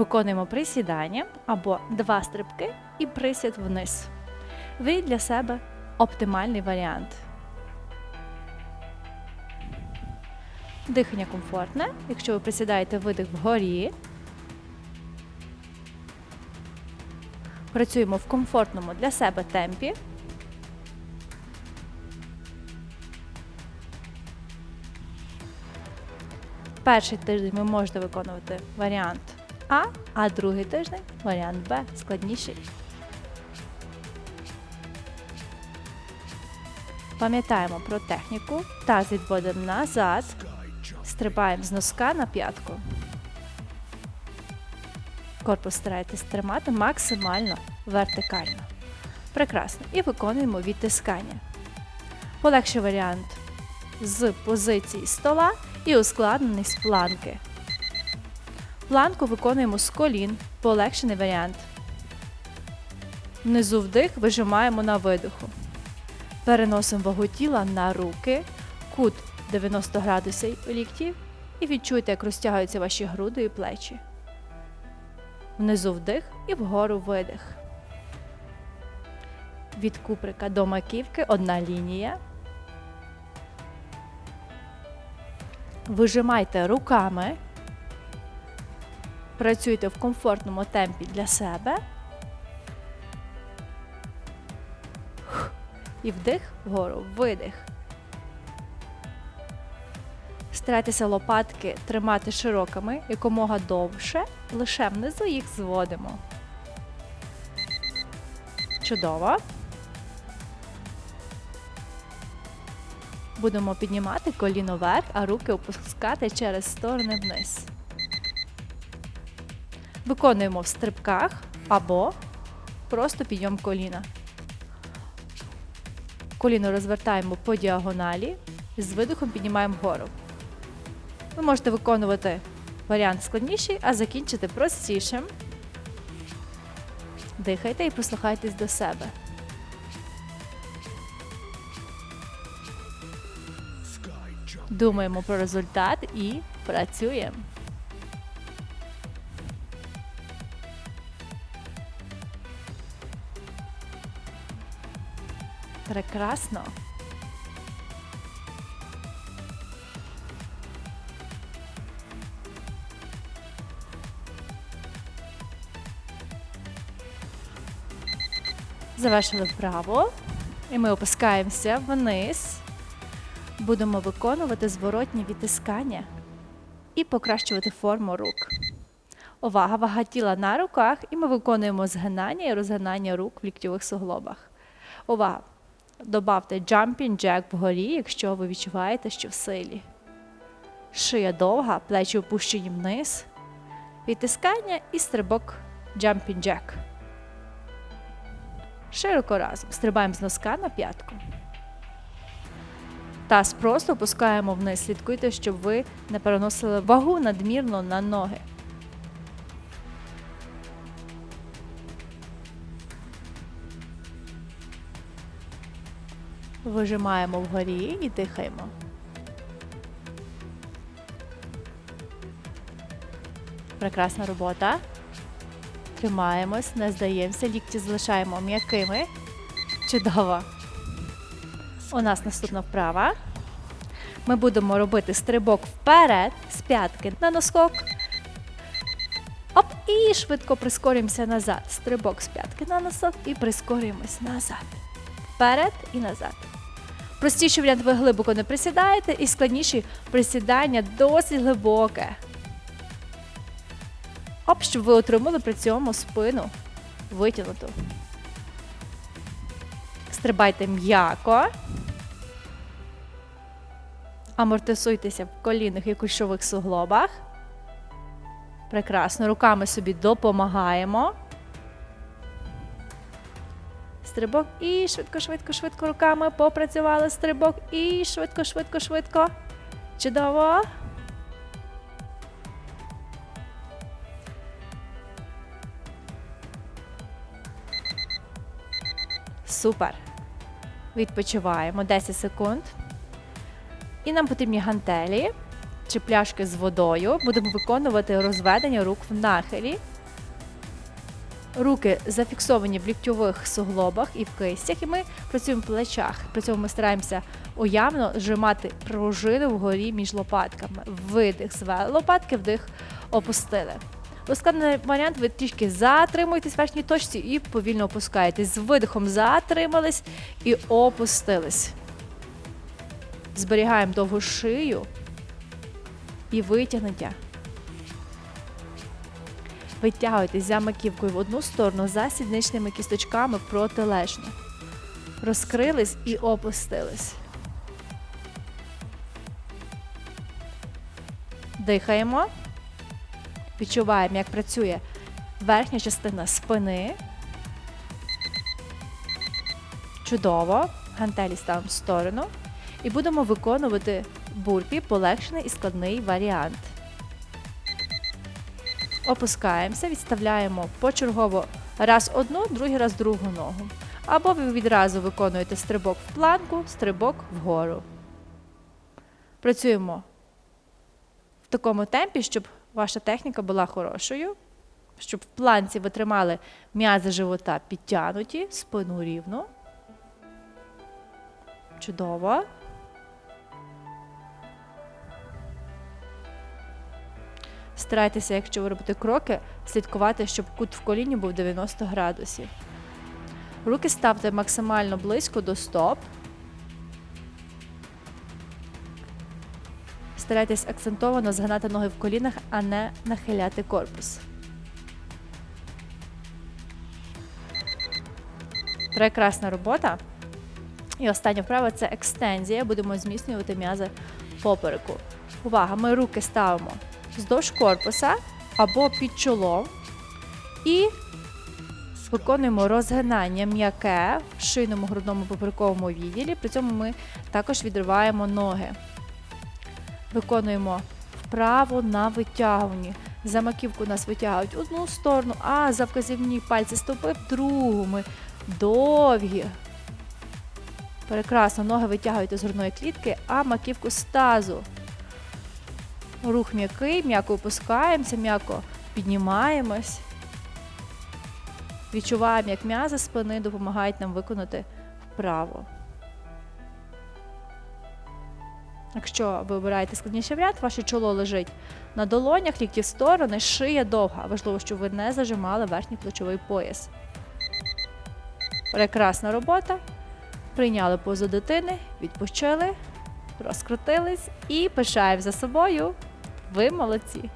Виконуємо присідання або два стрибки і присід вниз. Виберіть для себе оптимальний варіант. Дихання комфортне. Якщо ви присідаєте видих вгорі. Працюємо в комфортному для себе темпі. Перший тиждень ви можете виконувати варіант А, а другий тиждень варіант Б складніший. Пам'ятаємо про техніку. Таз відводимо назад. Стрибаємо з носка на п'ятку. Корпус старайтесь тримати максимально вертикально. Прекрасно. І виконуємо відтискання. Полегший варіант з позиції стола і ускладнений з планки. Планку виконуємо з колін, полегшений варіант. Внизу вдих вижимаємо на видиху. Переносимо вагу тіла на руки, кут 90 градусів ліктів і відчуйте, як розтягуються ваші груди і плечі. Внизу вдих і вгору видих. Від куприка до маківки одна лінія. Вижимайте руками. Працюйте в комфортному темпі для себе. І вдих вгору, видих. Старайтеся лопатки тримати широкими якомога довше, лише внизу їх зводимо. Чудово. Будемо піднімати коліно вверх, а руки опускати через сторони вниз. Виконуємо в стрибках або просто підйом коліна. Коліно розвертаємо по діагоналі, з видихом піднімаємо вгору. Ви можете виконувати варіант складніший, а закінчити простішим. Дихайте і прислухайтесь до себе. Думаємо про результат і працюємо. Прекрасно. Завершили вправо. І ми опускаємося вниз. Будемо виконувати зворотні відтискання і покращувати форму рук. Увага, вага тіла на руках, і ми виконуємо згинання і розгинання рук в ліктьових суглобах. Увага! Добавте jumping jack вгорі, якщо ви відчуваєте, що в силі. Шия довга, плечі опущені вниз. Відтискання і стрибок jumping jack. Широко разом. Стрибаємо з носка на п'ятку. Таз просто опускаємо вниз. Слідкуйте, щоб ви не переносили вагу надмірно на ноги. Вижимаємо вгорі і дихаємо. Прекрасна робота. Тримаємось, не здаємося, лікті залишаємо м'якими. Чудово. У нас наступна вправа. Ми будемо робити стрибок вперед з п'ятки на носкок. Оп, і швидко прискорюємося назад. Стрибок з п'ятки на носок і прискорюємось назад. Вперед і назад. Простіший варіант ви глибоко не присідаєте, і складніші присідання досить глибоке. Оп, щоб ви отримали при цьому спину витягнуту. Стрибайте м'яко. Амортисуйтеся в колінних і кульшових суглобах. Прекрасно. Руками собі допомагаємо. Стрибок і швидко, швидко, швидко руками попрацювали. Стрибок і швидко, швидко, швидко. Чудово. Супер. Відпочиваємо 10 секунд. І нам потрібні гантелі. чи пляшки з водою. Будемо виконувати розведення рук в нахилі. Руки зафіксовані в ліктьових суглобах і в кистях, і ми працюємо в плечах. При цьому ми стараємося уявно зжимати пружину вгорі між лопатками. Видих, звели лопатки, вдих, опустили. Ускладнений варіант, ви трішки затримуєтесь в верхній точці і повільно опускаєтесь. З видихом затримались і опустились. Зберігаємо довгу шию і витягнуття. Витягуйтесь за маківкою в одну сторону, за сідничними кісточками протилежно. Розкрились і опустились. Дихаємо. Відчуваємо, як працює верхня частина спини. Чудово. Гантелі ставимо в сторону. І будемо виконувати бурпі, полегшений і складний варіант. Опускаємося, відставляємо почергово раз одну, другий раз другу ногу. Або ви відразу виконуєте стрибок в планку, стрибок вгору. Працюємо в такому темпі, щоб ваша техніка була хорошою, щоб в планці ви тримали м'язи живота підтягнуті, спину рівну. Чудово. Старайтеся, якщо ви робите кроки, слідкувати, щоб кут в коліні був 90 градусів. Руки ставте максимально близько до стоп. Старайтесь акцентовано згинати ноги в колінах, а не нахиляти корпус. Прекрасна робота. І остання вправа це екстензія. Будемо зміцнювати м'язи попереку. Увага! Ми руки ставимо вздовж корпуса або під чолом. І виконуємо розгинання м'яке в шийному грудному поперековому відділі. При цьому ми також відриваємо ноги. Виконуємо вправо на витягуванні. За маківку нас витягують одну сторону, а за вказівні пальці стопи в другу. Ми довгі. Прекрасно, ноги витягуєте з грудної клітки, а маківку з тазу. Рух м'який, м'яко опускаємося, м'яко піднімаємось. Відчуваємо, як м'язи спини допомагають нам виконати вправо. Якщо ви обираєте складніший варіант, ваше чоло лежить на долонях, лікті в сторони, шия довга. Важливо, щоб ви не зажимали верхній плечовий пояс. Прекрасна робота. Прийняли позу дитини, відпочили, розкрутились і пишаємо за собою. Ви молодці!